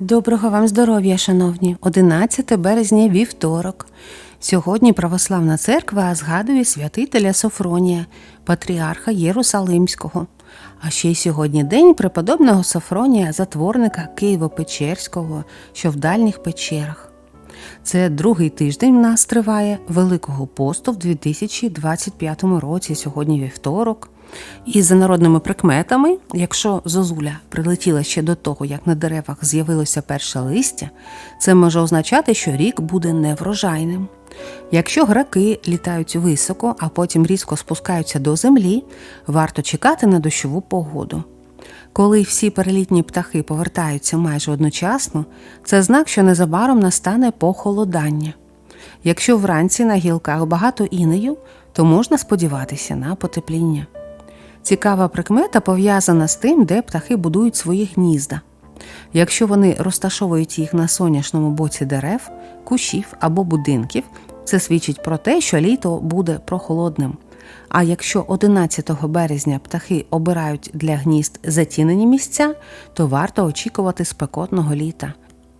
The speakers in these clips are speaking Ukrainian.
Доброго вам здоров'я, шановні! 11 березня вівторок. Сьогодні Православна церква згадує святителя Софронія, патріарха Єрусалимського. А ще й сьогодні день преподобного Софронія, затворника Києво-Печерського, що в дальніх печерах. Це другий тиждень в нас триває Великого посту в 2025 році, сьогодні вівторок. І за народними прикметами, якщо зозуля прилетіла ще до того, як на деревах з'явилося перше листя, це може означати, що рік буде неврожайним. Якщо граки літають високо, а потім різко спускаються до землі, варто чекати на дощову погоду. Коли всі перелітні птахи повертаються майже одночасно, це знак, що незабаром настане похолодання. Якщо вранці на гілках багато інею, то можна сподіватися на потепління. Цікава прикмета пов'язана з тим, де птахи будують свої гнізда. Якщо вони розташовують їх на сонячному боці дерев, кущів або будинків, це свідчить про те, що літо буде прохолодним. А якщо 11 березня птахи обирають для гнізд затінені місця, то варто очікувати спекотного літа.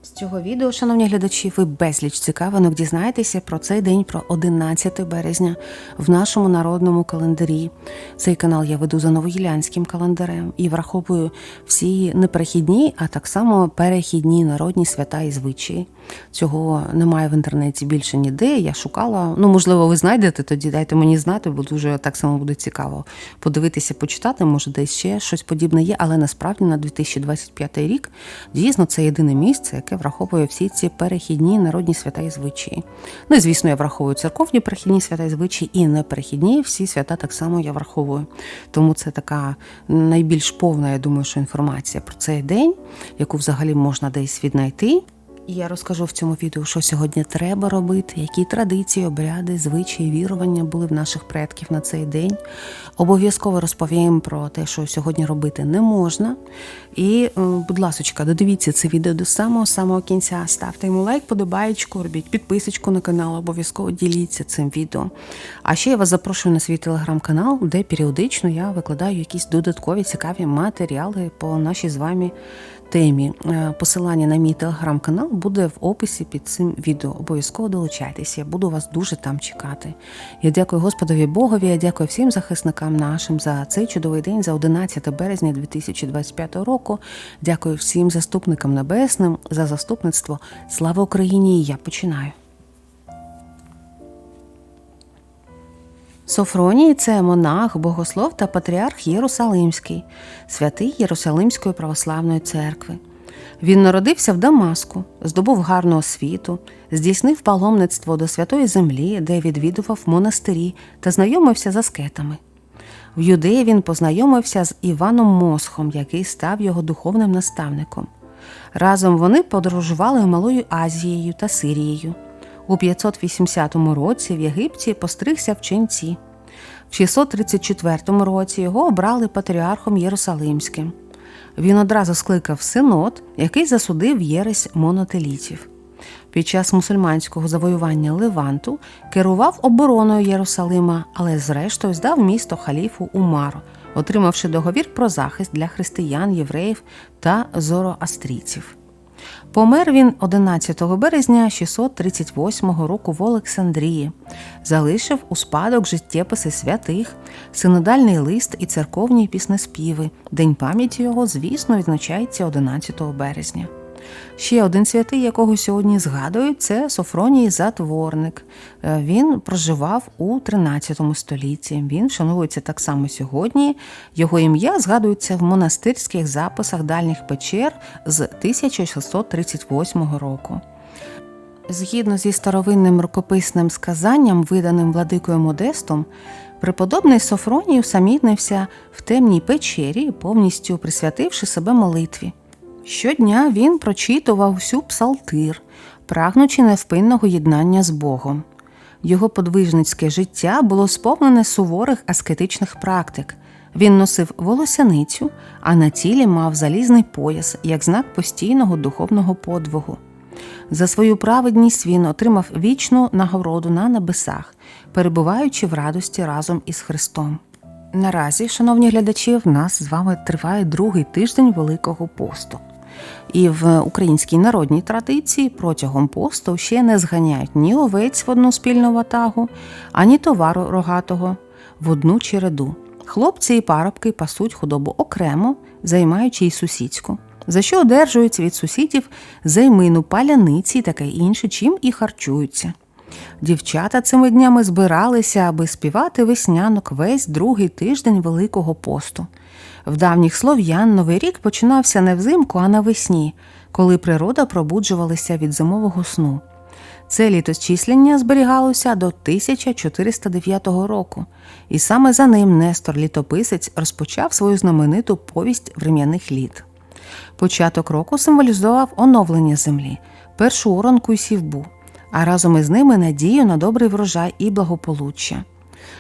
З цього відео, шановні глядачі, ви безліч цікавинок дізнаєтеся про цей день, про 11 березня в нашому народному календарі. Цей канал я веду за новоїлянським календарем і враховую всі неперехідні, а так само перехідні народні свята і звичаї. Цього немає в інтернеті більше ніде. Я шукала. Ну, можливо, ви знайдете, тоді дайте мені знати, бо дуже так само буде цікаво подивитися, почитати. Може, десь ще щось подібне є, але насправді на 2025 рік дійсно це єдине місце, яке враховує всі ці перехідні народні свята і звичаї. Ну і звісно, я враховую церковні перехідні свята і звичаї, і неперехідні всі свята так само я враховую. Тому це така найбільш повна, я думаю, що інформація про цей день, яку взагалі можна десь віднайти. І я розкажу в цьому відео, що сьогодні треба робити, які традиції, обряди, звичаї, вірування були в наших предків на цей день. Обов'язково розповім про те, що сьогодні робити не можна. І, е, будь ласка, додивіться це відео до самого самого кінця. Ставте йому лайк, подобаєчку, робіть підписочку на канал, обов'язково діліться цим відео. А ще я вас запрошую на свій телеграм-канал, де періодично я викладаю якісь додаткові цікаві матеріали по нашій з вами темі. Е, Посилання на мій телеграм-канал буде в описі під цим відео. Обов'язково долучайтеся, я буду вас дуже там чекати. Я дякую Господові Богові, я дякую всім захисникам нашим за цей чудовий день, за 11 березня 2025 року. Дякую всім заступникам небесним за заступництво. Слава Україні! Я починаю. Софроній це монах, богослов та патріарх Єрусалимський, святий Єрусалимської православної церкви. Він народився в Дамаску, здобув гарну освіту, здійснив паломництво до святої землі, де відвідував монастирі та знайомився з аскетами. В Юдеї він познайомився з Іваном Мосхом, який став його духовним наставником. Разом вони подорожували Малою Азією та Сирією. У 580 році в Єгипті постригся в ченці. В 634 році його обрали патріархом Єрусалимським. Він одразу скликав синод, який засудив єресь монотелітів. Під час мусульманського завоювання Леванту керував обороною Єрусалима, але зрештою здав місто халіфу Умару, отримавши договір про захист для християн, євреїв та зороастрійців. Помер він 11 березня 638 року в Олександрії, залишив у спадок життєписи святих, синодальний лист і церковні піснеспіви. День пам'яті його, звісно, відзначається 11 березня. Ще один святий, якого сьогодні згадують, це Софроній Затворник. Е, Він проживав у 13 столітті. Він вшановується так само сьогодні. Його ім'я згадується в монастирських записах дальніх печер з 1638 року. Згідно зі старовинним рукописним сказанням, виданим владикою Модестом, преподобний Софроній усамітнився в темній печері, повністю присвятивши себе молитві. Щодня він прочитував всю псалтир, прагнучи невпинного єднання з Богом. Його подвижницьке життя було сповнене суворих аскетичних практик. Він носив волосяницю, а на тілі мав залізний пояс як знак постійного духовного подвигу. За свою праведність він отримав вічну нагороду на небесах, перебуваючи в радості разом із Христом. Наразі, шановні глядачі, в нас з вами триває другий тиждень Великого посту. І в українській народній традиції протягом посту ще не зганяють ні овець в одну спільну ватагу, ані товару рогатого в одну череду. Хлопці і парубки пасуть худобу окремо, займаючи й сусідську, за що одержують від сусідів займину, паляниці і таке інше, чим і харчуються. Дівчата цими днями збиралися, аби співати веснянок весь другий тиждень Великого посту. В давніх слов'ян Новий рік починався не взимку, а навесні, коли природа пробуджувалася від зимового сну. Це літосчислення зберігалося до 1409 року, і саме за ним Нестор Літописець розпочав свою знамениту повість врем'яних літ. Початок року символізував оновлення землі, першу оранку й сівбу, а разом із ними надію на добрий врожай і благополуччя.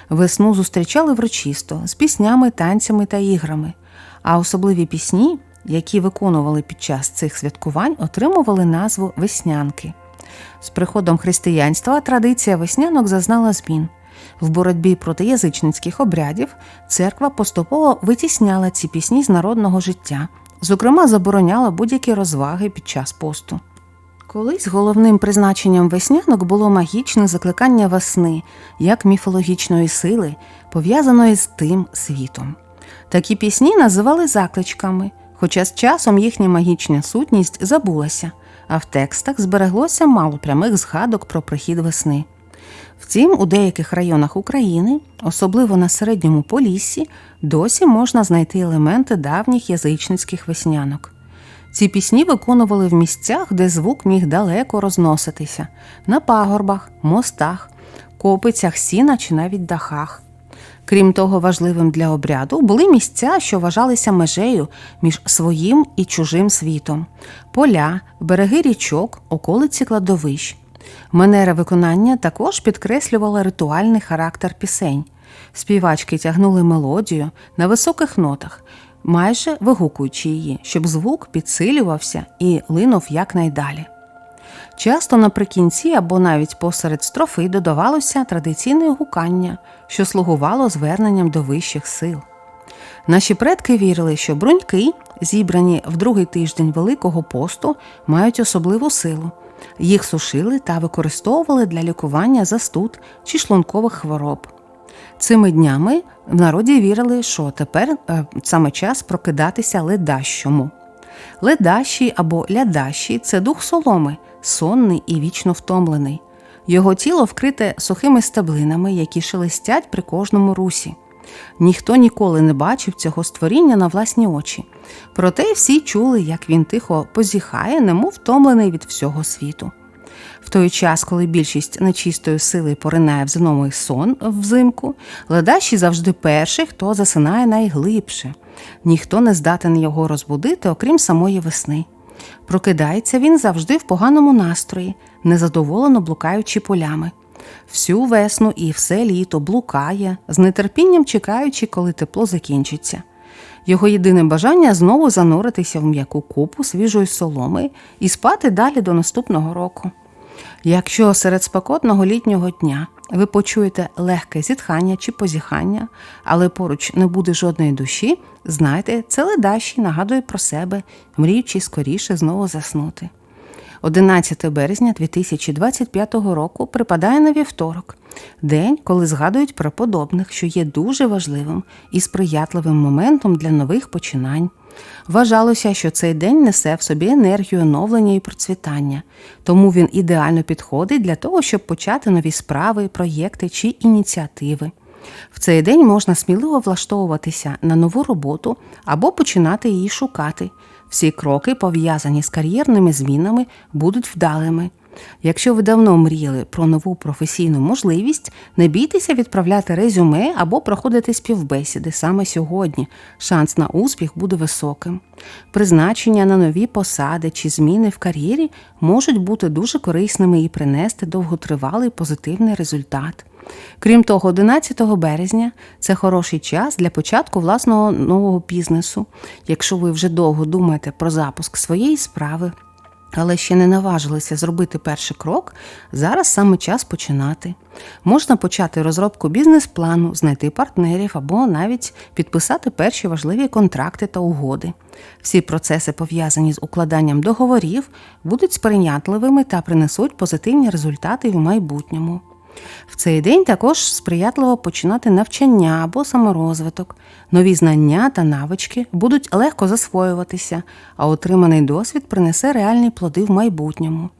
Весну зустрічали врочисто з піснями, танцями та іграми, а особливі пісні, які виконували під час цих святкувань, отримували назву веснянки. З приходом християнства традиція веснянок зазнала змін. В боротьбі проти язичницьких обрядів церква поступово витісняла ці пісні з народного життя, зокрема, забороняла будь-які розваги під час посту. Колись головним призначенням веснянок було магічне закликання весни, як міфологічної сили, пов'язаної з тим світом. Такі пісні називали закличками, хоча з часом їхня магічна сутність забулася, а в текстах збереглося мало прямих згадок про прихід весни. Втім, у деяких районах України, особливо на середньому поліссі, досі можна знайти елементи давніх язичницьких веснянок. Ці пісні виконували в місцях, де звук міг далеко розноситися на пагорбах, мостах, копицях сіна чи навіть дахах. Крім того, важливим для обряду були місця, що вважалися межею між своїм і чужим світом, поля, береги річок, околиці кладовищ. Манера виконання також підкреслювала ритуальний характер пісень. Співачки тягнули мелодію на високих нотах, майже вигукуючи її, щоб звук підсилювався і линув якнайдалі. Часто наприкінці або навіть посеред строфи додавалося традиційне гукання, що слугувало зверненням до вищих сил. Наші предки вірили, що бруньки, зібрані в другий тиждень Великого посту, мають особливу силу. Їх сушили та використовували для лікування застуд чи шлункових хвороб. Цими днями в народі вірили, що тепер е, саме час прокидатися ледащому. Ледащий або лядащий це дух соломи, сонний і вічно втомлений. Його тіло вкрите сухими стеблинами, які шелестять при кожному русі. Ніхто ніколи не бачив цього створіння на власні очі. Проте всі чули, як він тихо позіхає, немов втомлений від всього світу. В той час, коли більшість нечистої сили поринає в зимовий сон взимку, ледащий завжди перший, хто засинає найглибше. Ніхто не здатен його розбудити, окрім самої весни. Прокидається він завжди в поганому настрої, незадоволено блукаючи полями. Всю весну і все літо блукає, з нетерпінням чекаючи, коли тепло закінчиться. Його єдине бажання знову зануритися в м'яку купу свіжої соломи і спати далі до наступного року. Якщо серед спекотного літнього дня ви почуєте легке зітхання чи позіхання, але поруч не буде жодної душі, знайте, це ледащий нагадує про себе, мріючи скоріше знову заснути. 11 березня 2025 року припадає на вівторок, день, коли згадують про подобних, що є дуже важливим і сприятливим моментом для нових починань. Вважалося, що цей день несе в собі енергію оновлення і процвітання, тому він ідеально підходить для того, щоб почати нові справи, проєкти чи ініціативи. В цей день можна сміливо влаштовуватися на нову роботу або починати її шукати. Всі кроки, пов'язані з кар'єрними змінами, будуть вдалими. Якщо ви давно мріяли про нову професійну можливість, не бійтеся відправляти резюме або проходити співбесіди саме сьогодні. Шанс на успіх буде високим. Призначення на нові посади чи зміни в кар'єрі можуть бути дуже корисними і принести довготривалий позитивний результат. Крім того, 11 березня це хороший час для початку власного нового бізнесу. Якщо ви вже довго думаєте про запуск своєї справи, але ще не наважилися зробити перший крок, зараз саме час починати. Можна почати розробку бізнес-плану, знайти партнерів або навіть підписати перші важливі контракти та угоди. Всі процеси, пов'язані з укладанням договорів, будуть сприйнятливими та принесуть позитивні результати в майбутньому. В цей день також сприятливо починати навчання або саморозвиток. Нові знання та навички будуть легко засвоюватися, а отриманий досвід принесе реальні плоди в майбутньому.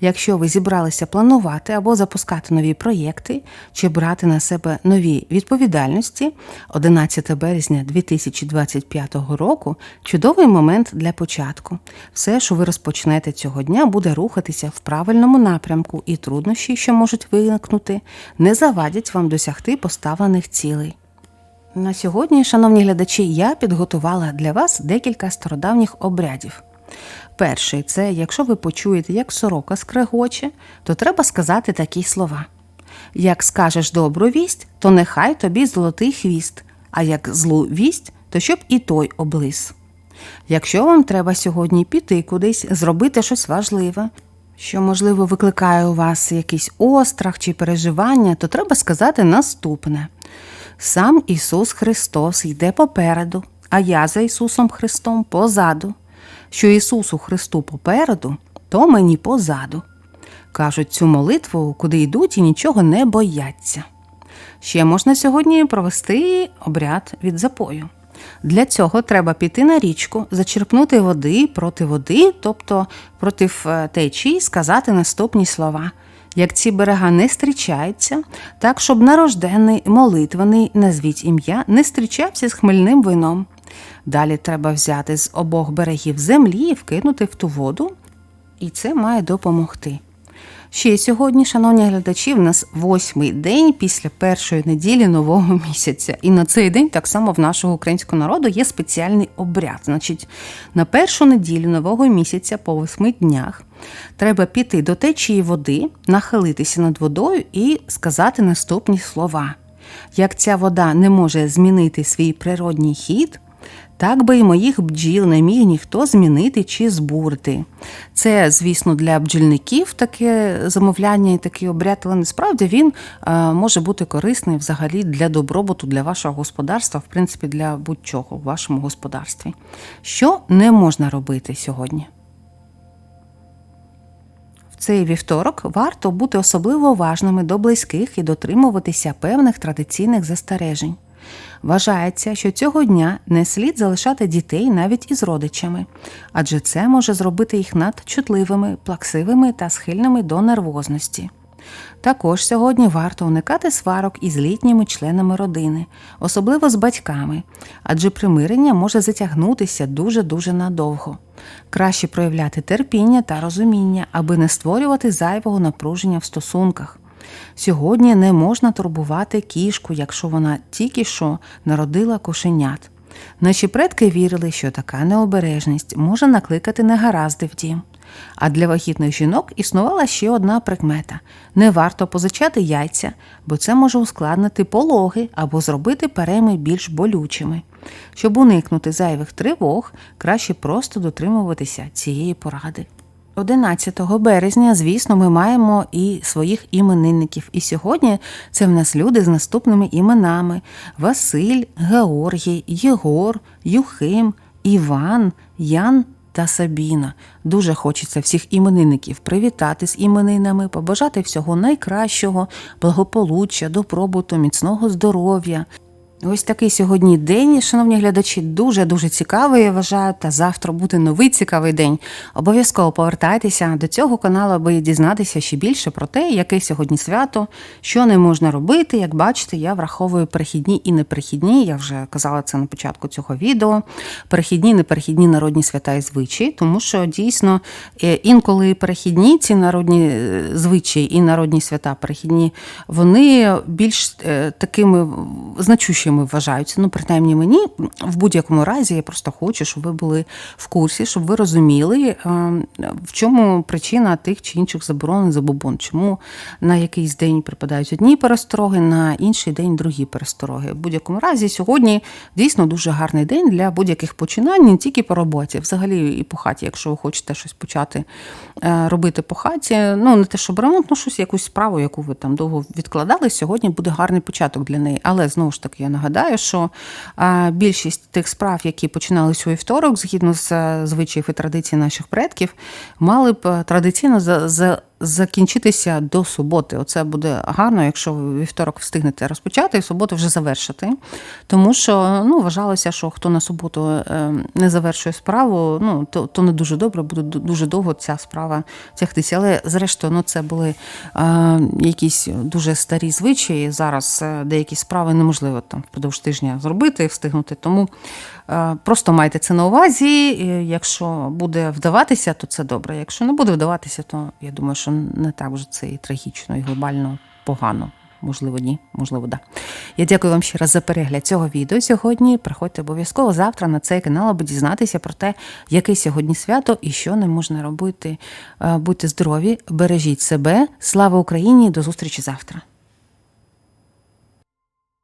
Якщо ви зібралися планувати або запускати нові проєкти чи брати на себе нові відповідальності, 11 березня 2025 року чудовий момент для початку. Все, що ви розпочнете цього дня, буде рухатися в правильному напрямку, і труднощі, що можуть виникнути, не завадять вам досягти поставлених цілей. На сьогодні, шановні глядачі, я підготувала для вас декілька стародавніх обрядів. Перший це якщо ви почуєте, як сорока скрегоче, то треба сказати такі слова. Як скажеш добру вість, то нехай тобі золотий хвіст, а як злу вість, то щоб і той облис. Якщо вам треба сьогодні піти кудись, зробити щось важливе, що, можливо, викликає у вас якийсь острах чи переживання, то треба сказати наступне: сам Ісус Христос йде попереду, а я за Ісусом Христом позаду що Ісусу Христу попереду, то мені позаду. Кажуть цю молитву, куди йдуть і нічого не бояться. Ще можна сьогодні провести обряд від запою. Для цього треба піти на річку, зачерпнути води проти води, тобто проти е, течії, сказати наступні слова. Як ці берега не зустрічаються, так щоб нарожденний, молитвений, назвіть ім'я, не зустрічався з хмельним вином. Далі треба взяти з обох берегів землі і вкинути в ту воду, і це має допомогти. Ще сьогодні, шановні глядачі, в нас восьмий день після першої неділі нового місяця. І на цей день, так само в нашого українського народу, є спеціальний обряд. Значить, на першу неділю нового місяця по восьми днях треба піти до течії води, нахилитися над водою і сказати наступні слова. Як ця вода не може змінити свій природній хід, так би і моїх бджіл не міг ніхто змінити чи збурити. Це, звісно, для бджільників таке замовляння і такий обряд, але насправді він е, може бути корисний взагалі для добробуту, для вашого господарства, в принципі, для будь-чого в вашому господарстві. Що не можна робити сьогодні? Цей вівторок варто бути особливо уважними до близьких і дотримуватися певних традиційних застережень. Вважається, що цього дня не слід залишати дітей навіть із родичами, адже це може зробити їх надчутливими, плаксивими та схильними до нервозності. Також сьогодні варто уникати сварок із літніми членами родини, особливо з батьками, адже примирення може затягнутися дуже-дуже надовго. Краще проявляти терпіння та розуміння, аби не створювати зайвого напруження в стосунках. Сьогодні не можна турбувати кішку, якщо вона тільки що народила кошенят. Наші предки вірили, що така необережність може накликати негаразди в дім. А для вагітних жінок існувала ще одна прикмета: не варто позичати яйця, бо це може ускладнити пологи або зробити перейми більш болючими. Щоб уникнути зайвих тривог, краще просто дотримуватися цієї поради. 11 березня, звісно, ми маємо і своїх іменинників. І сьогодні це в нас люди з наступними іменами: Василь, Георгій, Єгор, Юхим, Іван, Ян та Сабіна. Дуже хочеться всіх іменинників привітати з іменинами, побажати всього найкращого, благополуччя, добробуту, міцного здоров'я. Ось такий сьогодні день, шановні глядачі, дуже-дуже цікавий, я вважаю, та завтра буде новий цікавий день. Обов'язково повертайтеся до цього каналу, аби дізнатися ще більше про те, яке сьогодні свято, що не можна робити. Як бачите, я враховую перехідні і неперехідні, я вже казала це на початку цього відео. Перехідні, неперехідні народні свята і звичаї, тому що дійсно е, інколи перехідні ці народні е, звичаї і народні свята перехідні, вони більш е, такими значущими звичаями вважаються. Ну, принаймні мені в будь-якому разі я просто хочу, щоб ви були в курсі, щоб ви розуміли, е, в чому причина тих чи інших заборон, забобон, чому на якийсь день припадають одні перестороги, на інший день другі перестороги. В будь-якому разі сьогодні дійсно дуже гарний день для будь-яких починань, не тільки по роботі, взагалі і по хаті, якщо ви хочете щось почати е, робити по хаті. Ну, не те, щоб ремонт, ну щось, якусь справу, яку ви там довго відкладали, сьогодні буде гарний початок для неї. Але знову ж таки, я нагадаю, що більшість тих справ, які починалися у вівторок, згідно з е, звичаїв і традицій наших предків, мали б е, традиційно закінчитися до суботи. Оце буде гарно, якщо ви вівторок встигнете розпочати і в суботу вже завершити. Тому що ну, вважалося, що хто на суботу е, не завершує справу, ну, то, то не дуже добре, буде дуже довго ця справа тягтися. Але зрештою, ну, це були е, якісь дуже старі звичаї. Зараз е, деякі справи неможливо там впродовж тижня зробити і встигнути. Тому е, просто майте це на увазі. Якщо буде вдаватися, то це добре. Якщо не буде вдаватися, то я думаю, що не так вже це і трагічно, і глобально погано. Можливо, ні, можливо, да. Я дякую вам ще раз за перегляд цього відео сьогодні. Приходьте обов'язково завтра на цей канал, аби дізнатися про те, яке сьогодні свято і що не можна робити. Е, Будьте здорові, бережіть себе. Слава Україні! До зустрічі завтра.